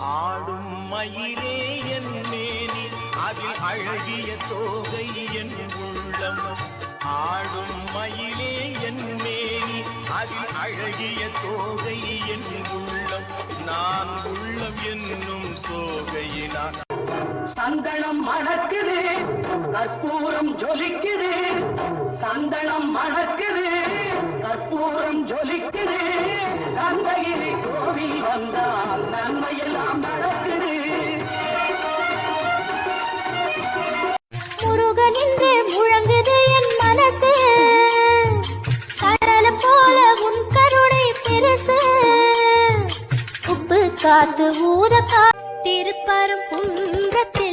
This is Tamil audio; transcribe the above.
ஆடும் மயிலே என் மேனி அதில் அழகிய தோகை என் உள்ளம். ஆடும் மயிலே என் மேனி அதில் அழகிய தோகை என் உள்ளம். நான் உள்ளம் என்னும் தோகையினால். சந்தனம் மணக்குது கற்பூரம் ஜொலிக்குது. சந்தனம் மணக்குது கற்பூரம் ஜொலிக்குது. வந்தால் நன்மையெல்லாம் நடக்குது. முருகனின்று முழங்குது என் மனசு. கடல போல உன் கருணை பெருசு. உப்பு காத்து ஊத திருப்பரும் குன்றத்தில்